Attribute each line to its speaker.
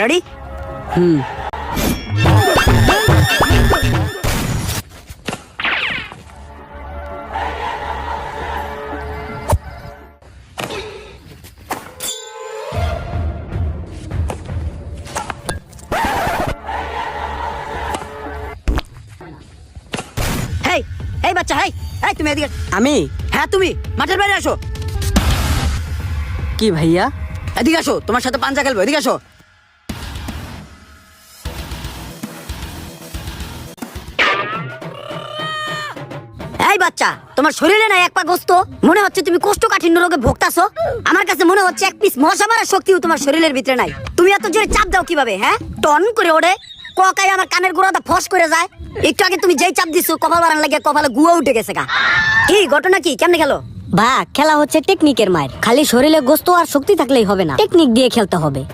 Speaker 1: Ready
Speaker 2: হুম
Speaker 1: এই বাচ্চা হেই এই তুমি এদিকে
Speaker 2: আমি?
Speaker 1: হ্যাঁ তুমি। মাঠের বাইরে আসো।
Speaker 2: কি ভাইয়া?
Speaker 1: এদিকে আসো তোমার সাথে পাঞ্জা খেলব এদিকে আসো। এই বাচ্চা, তোমার শরীরে এক পা গোস্ত। মনে হচ্ছে তুমি রোগে আমার কাছে মনে হচ্ছে এক পিস মশা মারার শক্তিও তোমার শরীরের ভিতরে নাই। তুমি এত জোরে চাপ দাও কীভাবে হ্যাঁ? টন করে ওড়ে। আমার কানের ফস করে যায়। একটু আগে তুমি যেই চাপ দিছো, কপাল বাড়ান লাগে কপালে গুয়া উঠে গেছে গা। কি ঘটনা কি? কেমনে গেল?
Speaker 3: বা, খেলা হচ্ছে টেকনিকের মায়ের। খালি শরীরে গোস্ত আর শক্তি থাকলেই হবে না। টেকনিক দিয়ে খেলতে হবে।